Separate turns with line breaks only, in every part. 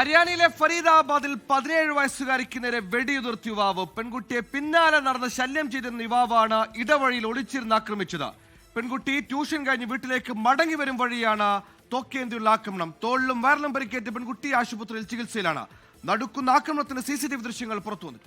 ഹരിയാനയിലെ ഫരീദാബാദിൽ പതിനേഴ് വയസ്സുകാരിക്ക് നേരെ വെടിയുതിർത്ത് യുവാവ്. പെൺകുട്ടിയെ പിന്നാലെ നടന്ന് ശല്യം ചെയ്തിരുന്ന യുവാവാണ് ഇടവഴിയിൽ ഒളിച്ചിരുന്ന് ആക്രമിച്ചത്. പെൺകുട്ടി ട്യൂഷൻ കഴിഞ്ഞ് വീട്ടിലേക്ക് മടങ്ങി വരും വഴിയാണ് തോക്കേന്തിയുള്ള ആക്രമണം. തോളിലും വയറിലും പരിക്കേറ്റ് പെൺകുട്ടി ആശുപത്രിയിൽ ചികിത്സയിലാണ്. നടുക്കുന്ന ആക്രമണത്തിന്റെ സി സി ടി വി ദൃശ്യങ്ങൾ പുറത്തു വന്നു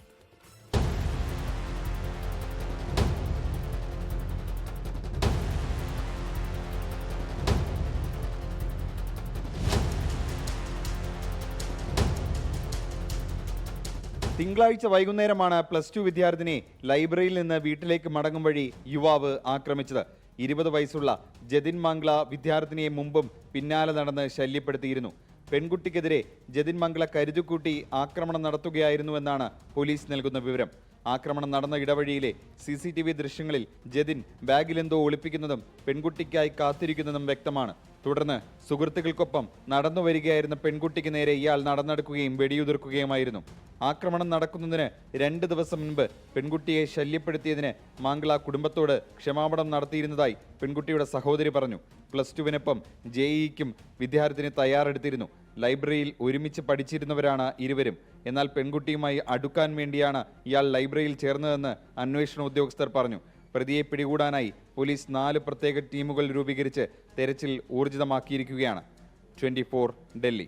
തിങ്കളാഴ്ച വൈകുന്നേരമാണ് പ്ലസ് ടു വിദ്യാർത്ഥിനി ലൈബ്രറിയിൽ നിന്ന് വീട്ടിലേക്ക് മടങ്ങും വഴി യുവാവ് ആക്രമിച്ചത്. ഇരുപത് വയസ്സുള്ള ജതിൻ മംഗ്ല വിദ്യാർത്ഥിനിയെ മുമ്പും പിന്നാലെ നടന്ന് ശല്യപ്പെടുത്തിയിരുന്നു. പെൺകുട്ടിക്കെതിരെ ജതിൻ മംഗ്ല കരുതുകൂട്ടി ആക്രമണം നടത്തുകയായിരുന്നുവെന്നാണ് പോലീസ് നൽകുന്ന വിവരം. ആക്രമണം നടന്ന ഇടവഴിയിലെ സി സി ടി വി ദൃശ്യങ്ങളിൽ ജതിൻ ബാഗിലെന്തോ ഒളിപ്പിക്കുന്നതും പെൺകുട്ടിക്കായി കാത്തിരിക്കുന്നതും വ്യക്തമാണ്. തുടർന്ന് സുഹൃത്തുക്കൾക്കൊപ്പം നടന്നു വരികയായിരുന്ന പെൺകുട്ടിക്ക് നേരെ ഇയാൾ നടന്നെടുക്കുകയും വെടിയുതിർക്കുകയുമായിരുന്നു. ആക്രമണം നടക്കുന്നതിന് രണ്ട് ദിവസം മുൻപ് പെൺകുട്ടിയെ ശല്യപ്പെടുത്തിയതിന് മാംഗ്ല കുടുംബത്തോട് ക്ഷമാപണം നടത്തിയിരുന്നതായി പെൺകുട്ടിയുടെ സഹോദരി പറഞ്ഞു. പ്ലസ് ടുവിനൊപ്പം ജെഇക്കും വിദ്യാർത്ഥിനി തയ്യാറെടുത്തിരുന്നു. ലൈബ്രറിയിൽ ഒരുമിച്ച് പഠിച്ചിരുന്നവരാണ് ഇരുവരും. എന്നാൽ പെൺകുട്ടിയുമായി അടുക്കാൻ വേണ്ടിയാണ് ഇയാൾ ലൈബ്രറിയിൽ ചേർന്നതെന്ന് അന്വേഷണ ഉദ്യോഗസ്ഥർ പറഞ്ഞു. പ്രതിയെ പിടികൂടാനായി പോലീസ് നാല് പ്രത്യേക ടീമുകൾ രൂപീകരിച്ച് തെരച്ചിൽ ഊർജിതമാക്കിയിരിക്കുകയാണ്. ട്വന്റി ഡൽഹി.